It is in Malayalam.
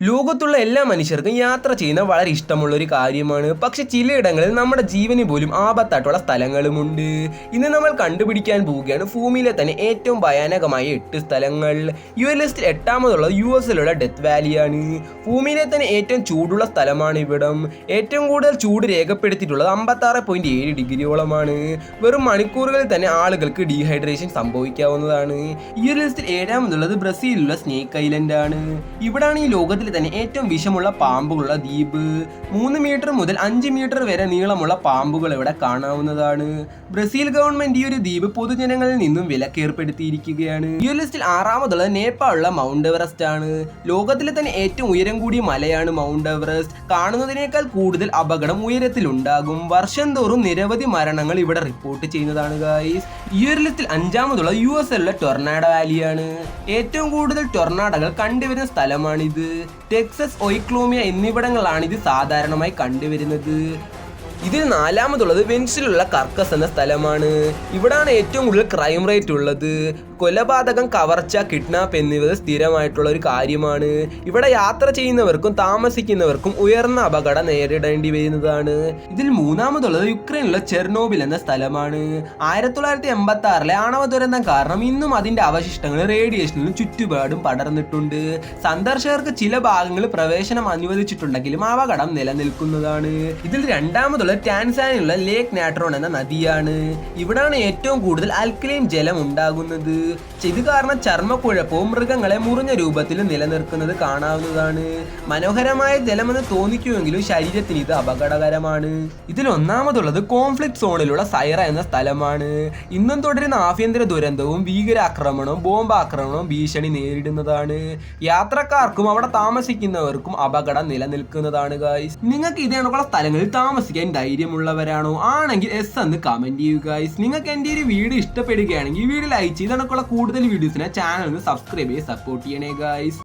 ലോകത്തുള്ള എല്ലാ മനുഷ്യർക്കും യാത്ര ചെയ്യുന്ന വളരെ ഇഷ്ടമുള്ള ഒരു കാര്യമാണ്. പക്ഷെ ചിലയിടങ്ങളിൽ നമ്മുടെ ജീവന് പോലും ആപത്തായിട്ടുള്ള സ്ഥലങ്ങളുമുണ്ട്. ഇന്ന് നമ്മൾ കണ്ടുപിടിക്കാൻ പോവുകയാണ് ഭൂമിയിലെ തന്നെ ഏറ്റവും ഭയാനകമായ എട്ട് സ്ഥലങ്ങൾ. യു എൽ ലിസ്റ്റിൽ എട്ടാമതുള്ളത് യു എസിലുള്ള ഡെത്ത് വാലിയാണ് ഭൂമിയിലെ തന്നെ ഏറ്റവും ചൂടുള്ള സ്ഥലമാണ് ഇവിടം. ഏറ്റവും കൂടുതൽ ചൂട് രേഖപ്പെടുത്തിയിട്ടുള്ളത് അമ്പത്താറ് പോയിന്റ് ഏഴ് ഡിഗ്രിയോളമാണ്. വെറും മണിക്കൂറുകളിൽ തന്നെ ആളുകൾക്ക് ഡീഹൈഡ്രേഷൻ സംഭവിക്കാവുന്നതാണ്. ഈ ഒരു ലിസ്റ്റിൽ ഏഴാമതുള്ളത് ബ്രസീലിലുള്ള സ്നേക്ക് ഐലൻഡ് ആണ്. ഇവിടാണ് ഈ ലോകത്തിൽ തന്നെ ഏറ്റവും വിഷമുള്ള പാമ്പുകളുള്ള ദ്വീപ്. മൂന്ന് മീറ്റർ മുതൽ അഞ്ച് മീറ്റർ വരെ നീളമുള്ള പാമ്പുകൾ ഇവിടെ കാണാവുന്നതാണ്. ബ്രസീൽ ഗവൺമെന്റ് ഈ ഒരു ദ്വീപ് പൊതുജനങ്ങളിൽ നിന്നും വിലക്കേർപ്പെടുത്തിയിരിക്കുകയാണ്. ഈ ഒരു ലിസ്റ്റിൽ ആറാമതുള്ളത് നേപ്പാളുള്ള മൗണ്ട് എവറസ്റ്റ് ആണ്. ലോകത്തിലെ തന്നെ ഏറ്റവും ഉയരം കൂടിയ മലയാണ് മൗണ്ട് എവറസ്റ്റ്. കാണുന്നതിനേക്കാൾ കൂടുതൽ അപകടം ഉയരത്തിലുണ്ടാകും. വർഷം തോറും നിരവധി മരണങ്ങൾ ഇവിടെ റിപ്പോർട്ട് ചെയ്യുന്നതാണ് ഗായ്സ് ഈ ഒരു ലിസ്റ്റിൽ അഞ്ചാമതുള്ള യു എസ് ഉള്ള ടൊർണാഡോ വാലിയാണ്. ഏറ്റവും കൂടുതൽ ടൊർണാഡോകൾ കണ്ടുവരുന്ന സ്ഥലമാണിത്. ടെക്സസ് ഒയ്ക്ലോമിയ എന്നിവിടങ്ങളാണ് ഇത് സാധാരണമായി കണ്ടുവരുന്നത്. ഇതിൽ നാലാമതുള്ളത് വെൻസിലുള്ള കർക്കസ് എന്ന സ്ഥലമാണ്. ഇവിടാണ് ഏറ്റവും കൂടുതൽ ക്രൈം റേറ്റ് ഉള്ളത്. കൊലപാതകം കവർച്ച കിഡ്നാപ്പ് എന്നിവ സ്ഥിരമായിട്ടുള്ള ഒരു കാര്യമാണ്. ഇവിടെ യാത്ര ചെയ്യുന്നവർക്കും താമസിക്കുന്നവർക്കും ഉയർന്ന അപകടം നേരിടേണ്ടി വരുന്നതാണ്. ഇതിൽ മൂന്നാമതുള്ളത് യുക്രൈനിലെ ചെർണോബിൽ എന്ന സ്ഥലമാണ്. ആയിരത്തി തൊള്ളായിരത്തി എൺപത്തി ആറിലെ ആണവ ദുരന്തം കാരണം ഇന്നും അതിന്റെ അവശിഷ്ടങ്ങൾ റേഡിയേഷനിലും ചുറ്റുപാടും പടർന്നിട്ടുണ്ട്. സന്ദർശകർക്ക് ചില ഭാഗങ്ങളിൽ പ്രവേശനം അനുവദിച്ചിട്ടുണ്ടെങ്കിലും അപകടം നിലനിൽക്കുന്നതാണ്. ഇതിൽ രണ്ടാമതുള്ള ടാൻസാനിയുള്ള ലേക്ക് നാട്രോൺ എന്ന നദിയാണ്. ഇവിടാണ് ഏറ്റവും കൂടുതൽ അൽക്കലൈൻ ജലം ഉണ്ടാകുന്നത്. ഇത് കാരണം ചർമ്മക്കുഴപ്പവും മൃഗങ്ങളെ മുറിഞ്ഞ രൂപത്തിൽ നിലനിർത്തുന്നത് കാണാവുന്നതാണ്. മനോഹരമായ ജലമെന്ന് തോന്നിക്കുമെങ്കിലും ശരീരത്തിന് ഇത് അപകടകരമാണ്. ഇതിൽ ഒന്നാമതുള്ളത് കോൺഫ്ലിക്ട് സോണിലുള്ള സൈറ എന്ന സ്ഥലമാണ്. ഇന്നും തുടരുന്ന ആഭ്യന്തര ദുരന്തവും ഭീകരാക്രമണവും ബോംബാക്രമണവും ഭീഷണി നേരിടുന്നതാണ്. യാത്രക്കാർക്കും അവിടെ താമസിക്കുന്നവർക്കും അപകടം നിലനിൽക്കുന്നതാണ് ഗായ്സ് നിങ്ങൾക്ക് ഇതേ സ്ഥലങ്ങളിൽ താമസിക്കാൻ ധൈര്യമുള്ളവരാണോ? ആണെങ്കിൽ എസ് എന്ന് കമന്റ് ചെയ്യുക നിങ്ങൾക്ക് എന്റെ ഒരു വീഡിയോ ഇഷ്ടപ്പെടുകയാണെങ്കിൽ ഈ വീഡിയോ ലൈക്ക് ചെയ്ത് കണക്കുള്ള കൂടുതൽ വീഡിയോസിനെ ചാനൽ ഒന്ന് സബ്സ്ക്രൈബ് ചെയ്ത് സപ്പോർട്ട് ചെയ്യണേ ഗായ്സ്